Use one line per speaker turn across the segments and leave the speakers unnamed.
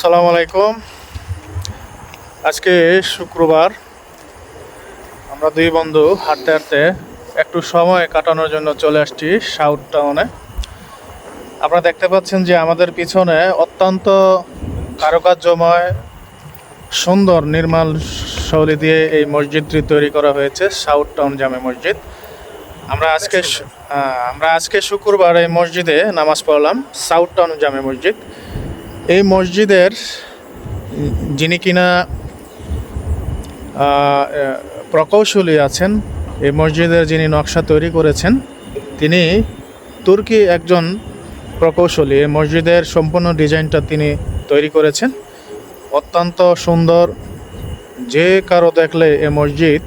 সালাম আলাইকুম। আজকে শুক্রবার। আমরা দুই বন্ধু হাঁটতে হাঁটতে একটু সময় কাটানোর জন্য চলে আসছি সাউথ টাউনে আপনারা দেখতে পাচ্ছেন যে আমাদের পিছনে অত্যন্ত কারুকার্যময়, সুন্দর নির্মাণ শৈলী দিয়ে এই মসজিদটি তৈরি করা হয়েছে সাউথ টাউন জামে মসজিদ। আমরা আজকে আমরা আজকে শুক্রবার এই মসজিদে নামাজ পড়লাম সাউথ টাউন জামে মসজিদ। এই মসজিদের যিনি কিনা প্রকৌশলী আছেন, এই মসজিদের যিনি নকশা তৈরি করেছেন, তিনি তুর্কি একজন প্রকৌশলী। এই মসজিদের সম্পূর্ণ ডিজাইনটা তিনি তৈরি করেছেন। অত্যন্ত সুন্দর। যে কারও দেখলে এ মসজিদ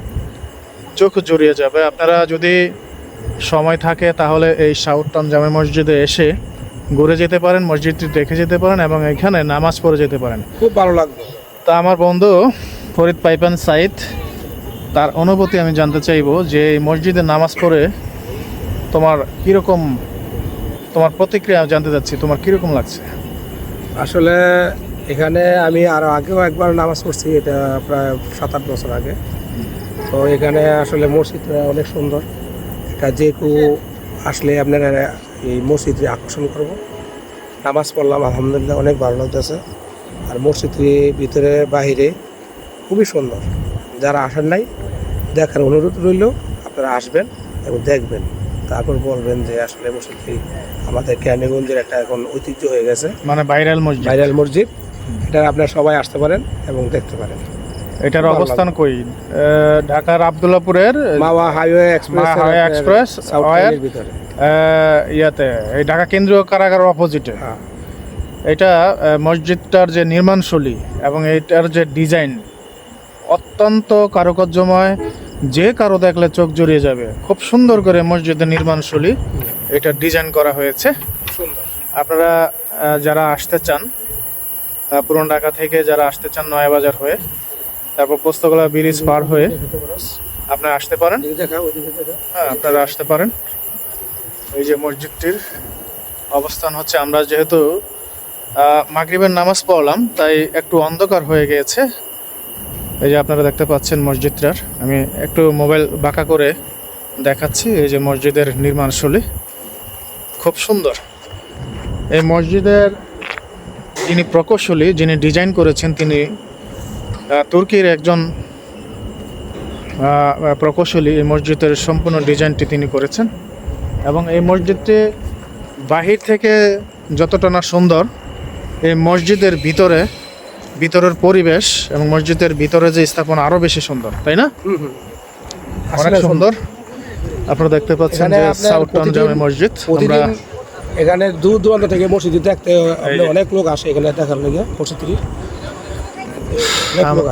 চোখ জুড়িয়ে যাবে। আপনারা যদি সময় থাকে তাহলে এই সাউথ টাউন জামে মসজিদে এসে ঘুরে যেতে পারেন মসজিদটি দেখে যেতে পারেন এবং এখানে নামাজ পড়ে যেতে পারেন।
খুব ভালো লাগবে
তা আমার বন্ধু ফরিদ পাইপান সাইদ তার অনুভূতি আমি জানতে চাইব যে এই মসজিদে নামাজ পড়ে তোমার কীরকম তোমার প্রতিক্রিয়া জানতে চাচ্ছি তোমার কীরকম লাগছে?
আসলে এখানে আমি আরও আগেও একবার নামাজ পড়ছি এটা প্রায় সাত আট বছর আগে। তো এখানে আসলে মসজিদটা অনেক সুন্দর। এটা যে কেউ আসলে আপনারা এই মসজিদে আকর্ষণ করব। নামাজ পড়লাম আলহামদুলিল্লাহ অনেক ভালো লাগতেছে। আর মসজিদের ভিতরে বাহিরে খুবই সুন্দর। যারা আসার নাই দেখার অনুরোধ রইল আপনারা আসবেন এবং দেখবেন। তারপর বলবেন যে আসলে মসজিদটি আমাদের ক্যানিগঞ্জের একটা এখন ঐতিহ্য হয়ে গেছে।
মানে ভাইরাল মসজিদ।
ভাইরাল মসজিদ। এটা আপনারা সবাই আসতে পারেন এবং দেখতে পারেন।
এটার অবস্থান কই? ঢাকার আবদুল্লাপুরের
মাওয়া হাইওয়ে এক্সপ্রেস
ওয়ের-
ভিতরে।
ইয়াতে এই ঢাকা কেন্দ্রীয় কারাগার অপোজিটে
হ্যাঁ।
এটা মসজিদটার যে নির্মাণশৈলী এবং এটার যে ডিজাইন অত্যন্ত কারুকার্যময় যে কারও দেখলে চোখ জড়িয়ে যাবে খুব সুন্দর করে মসজিদের নির্মাণশৈলী এটা ডিজাইন করা হয়েছে। আপনারা যারা আসতে চান পুরন ঢাকা থেকে যারা আসতে চান নয়াবাজার হয়ে তারপর পোস্তগোলা ব্রিজ পার হয়ে আপনারা আসতে পারেন। হ্যাঁ আপনারা আসতে পারেন। এই যে মসজিদটির অবস্থান হচ্ছে আমরা যেহেতু মাগরিবের নামাজ পড়লাম তাই একটু অন্ধকার হয়ে গিয়েছে। এই যে আপনারা দেখতে পাচ্ছেন মসজিদটার। আমি একটু মোবাইল বাঁকা করে দেখাচ্ছি এই যে মসজিদের নির্মাণশৈলী। খুব সুন্দর। এই মসজিদের যিনি প্রকৌশলী যিনি ডিজাইন করেছেন তিনি তুর্কির একজন আহ, প্রকৌশলী এই মসজিদের সম্পূর্ণ ডিজাইনটি তিনি করেছেন। এবং এই মসজিদটি বাহির থেকে যতটা না সুন্দর এই মসজিদের ভিতরে ভিতরের পরিবেশ এবং মসজিদের ভিতরে যে স্থাপনা আরও বেশি সুন্দর তাই না? অনেক সুন্দর। আপনারা দেখতে পাচ্ছেন যে সাউথ টাউন জামে মসজিদ আমরা
এখানে দূর দূরান্ত থেকে মসজিদ দেখতে অনেক লোক আসে এখানে দেখার লেগে মসজিদটি অনেক লোক
আম-
আসে।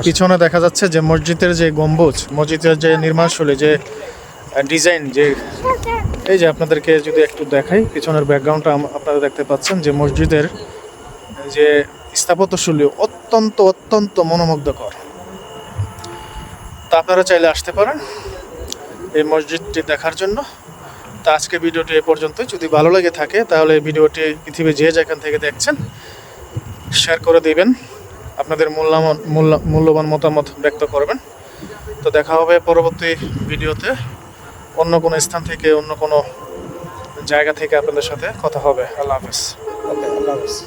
পিছনে দেখা যাচ্ছে যে মসজিদের যে গম্বুজ মসজিদের যে নির্মাণশৈলী যে ডিজাইন যে এই যে আপনাদেরকে যদি একটু দেখাই পিছনের ব্যাকগ্রাউন্ডটা আপনারা দেখতে পাচ্ছেন যে মসজিদের যে স্থাপত্যশৈলী অত্যন্ত অত্যন্ত মনোমুগ্ধকর। তা আপনারা চাইলে আসতে পারেন এই মসজিদটি দেখার জন্য। তা আজকে ভিডিওটি এ পর্যন্তই। যদি ভালো লেগে থাকে তাহলে এই ভিডিওটি পৃথিবীর যে যেখান থেকে দেখছেন শেয়ার করে দিবেন। আপনাদের মূল্যবান মূল্য- মূল্যবান মতামত ব্যক্ত করবেন। তো দেখা হবে পরবর্তী ভিডিওতে। অন্য কোনো স্থান থেকে, অন্য কোনো জায়গা থেকে আপনাদের সাথে কথা হবে। আল্লাহ হাফেজ।
ওকে, আল্লাহ হাফেজ।